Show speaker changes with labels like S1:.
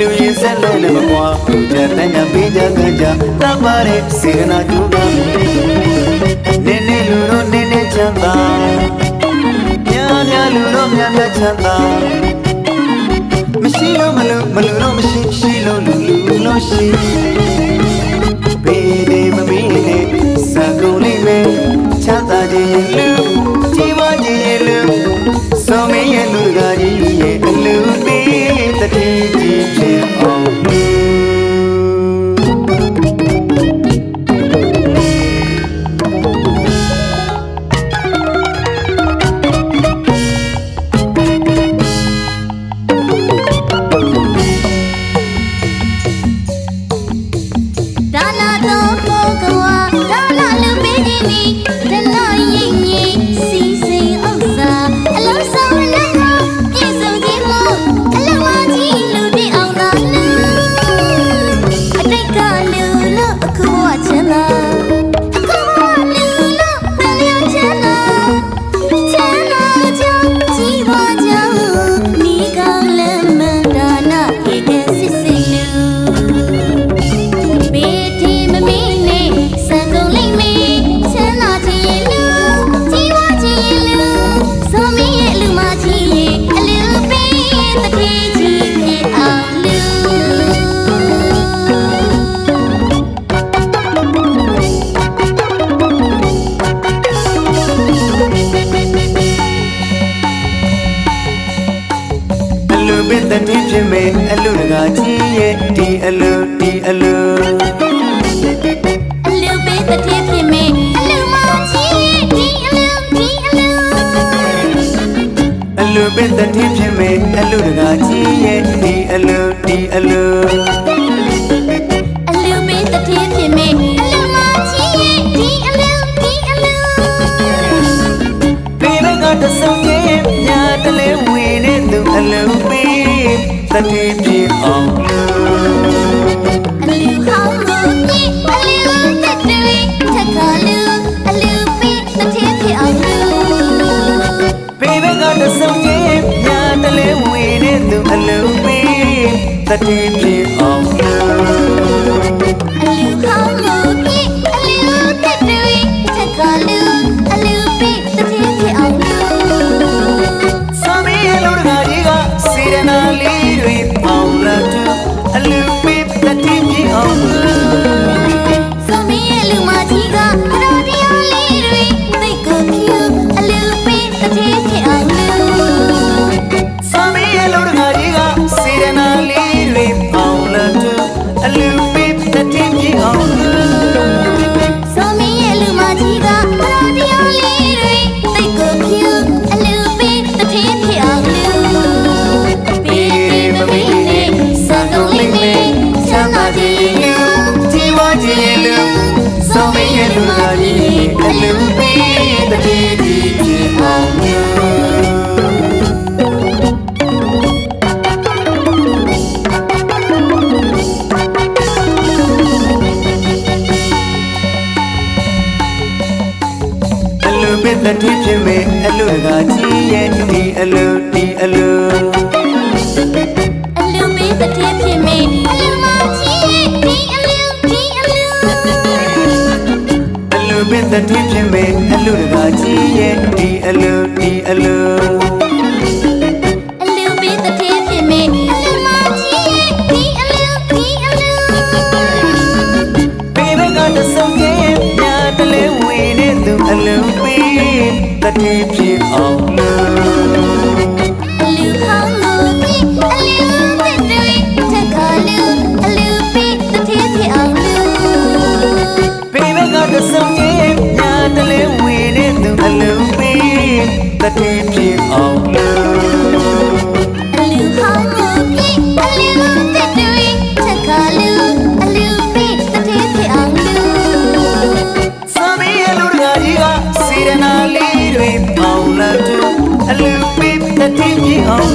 S1: လူရင်ဆက်လို့လည်းမကွာပြတ်တဲ့ညပေးကြကကြတတ်ပါတဲ့စေရနာကျူတာနင်းနေလူတို့နင်းနေချမ်းသာများများလူတို့များများချမ်းသာမရှိလို့မလို့မလို့တော့မရှိရှိလို့လူလူလို့ရှိ me. တနည်းဖြစ်မယ်အလူတကာ
S2: ကြီးရဲ့ဒီအလူဒီအလူအလူပဲတနည်းဖြစ်မယ်အလူ
S1: မကြီးရဲ့ဒီအလူဒီအလူ
S2: အလူပဲတနည်းဖြစ်မယ်အလူ
S1: တကာကြီးရဲ့ဒီအလူဒီအလူ
S2: အလူပဲတနည်းဖြစ်မယ်အလူမကြီးရဲ့ဒီအလူဒီအလူ
S1: ဒီဘက်
S2: ကတ
S1: ဆုံချင်း
S2: ညာတလဲ
S1: ဝေနေ
S2: သူအလူပဲ တ
S1: တိပြေအောင်
S2: တတိပြေ
S1: não သတိဖြစ်မေအလူကကြီးရဲ့ဒီအလူဒီအလူ
S2: အလူမေသတိဖြစ်မေအလူမကြီးရဲ့ဒီအလူဒီအလူ
S1: အလူပင်သတိဖြစ်မေအလူကကြီးရဲ့ဒီအလူဒီအလူ
S2: ဒီ
S1: ဖြစ်အောင်လို့
S2: တတိဖြစ်
S1: Oh.